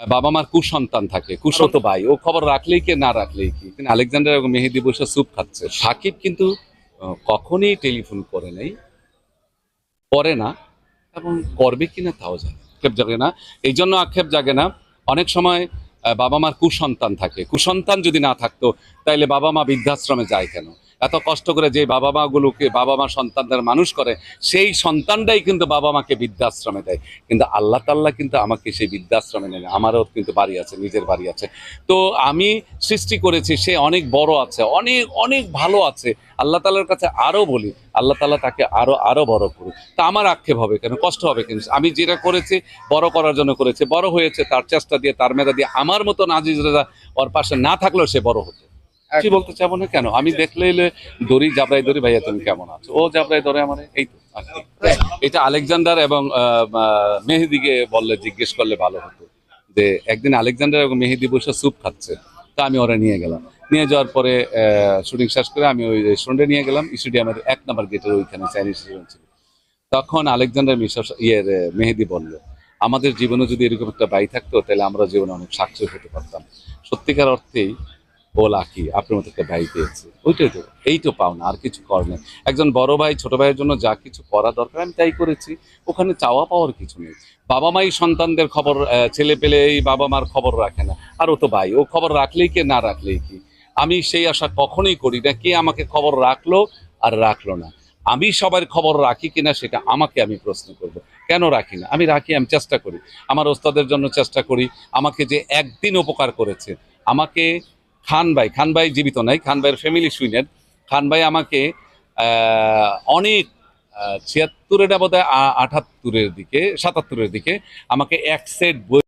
বাবা মার কুসন্তান থাকে কুশত ভাই ও খবর রাখলেই কি না রাখলেই কি? কিন্তু আলেকজান্ডার এবং মেহেদি বসে স্যুপ খাচ্ছে। সাকিব কিন্তু কখনই টেলিফোন করে নেই করে না এবং করবে কিনা তাও জানে আক্ষেপ জাগে না। এই জন্য আক্ষেপ জাগে না। অনেক সময় বাবা মার কুসন্তান থাকে। কুসন্তান যদি না থাকতো তাইলে বাবা মা বৃদ্ধাশ্রমে যায় কেন? এত কষ্ট করে যে বাবা মাগুলোকে বাবা মা সন্তানদের মানুষ করে, সেই সন্তানটাই কিন্তু বাবা মাকে বৃদ্ধাশ্রমে দেয়। কিন্তু আল্লাহ তাল্লাহ কিন্তু আমাকে সেই বৃদ্ধাশ্রমে নেয়। আমারও কিন্তু বাড়ি আছে, নিজের বাড়ি আছে। তো আমি সৃষ্টি করেছি, সে অনেক বড় আছে, অনেক অনেক ভালো আছে। আল্লাহ তাল্লার কাছে আরও বলি, আল্লাহ তাল্লাহ তাকে আরও আরও বড় করুক। তা আমার আক্ষেপ হবে কেন? কষ্ট হবে কেন? আমি যেটা করেছি, বড় করার জন্য করেছে। বড় হয়েছে, তার চেষ্টা দিয়ে, তার মেধা দিয়ে, আমার মতন আজিজ রাজা ওর পাশে না থাকলেও সে বড় হতো। কি বলতে চাবো না কেন? আমি দেখলে দড়ি জাবরাই দড়ি ভাইয়া তুমি কেমন আছো? ও জাবরাই ধরে আমার এই তো এটা আলেকজান্ডার এবং মেহেদিকে বললে জিজ্ঞেস করলে ভালো হতো যে একদিন আলেকজান্ডার এবং মেহেদি বসে স্যুপ খাচ্ছে। তা আমি ওরা নিয়ে গেলাম। নিয়ে যাওয়ার পরে শুটিং শেষ করে আমি ওই রেস্টুরেন্টে নিয়ে গেলাম। স্টেডিয়ামের এক নাম্বার গেটের ওইখানে চাইনিজ রেস্টুরেন্ট ছিল। তখন আলেকজান্ডার মিশর ইয়ের মেহেদি বলল আমাদের জীবনে যদি এরকম একটা বাই থাকতো তাহলে আমরা জীবনে অনেক সাক্ষী হতে পারতাম। সত্যিকার অর্থেই ও লাকি, আপনার মতো একটা ভাই পেয়েছে। ওইটাই তো এই তো পাও না, আর কিছু কর নেই। একজন বড় ভাই, ছোট ভাইয়ের জন্য যা কিছু করা দরকার, আমি তাই করেছি। ওখানে চাওয়া পাওয়ার কিছু নেই। বাবা মাই সন্তানদের খবর ছেলে পেলে এই বাবা মার খবর রাখে না। আর ও তো ভাই, ও খবর রাখলেই কি, না রাখলেই কি? আমি সেই আশা কখনোই করি না, কে আমাকে খবর রাখল আর রাখল না। আমি সবার খবর রাখি কিনা, সেটা আমাকে আমি প্রশ্ন করব। কেন রাখি না? আমি রাখি, আমি চেষ্টা করি। আমার ওস্তাদের জন্য চেষ্টা করি। আমাকে যে একদিন উপকার করেছে, আমাকে খান ভাই খান ভাই জীবিত নাই, খান ভাইয়ের ফ্যামিলি শুনেন। খান ভাই আমাকে অনেক ছিয়াত্তরের বোধ হয় আটাত্তরের দিকে, সাতাত্তরের দিকে আমাকে এক সেট বই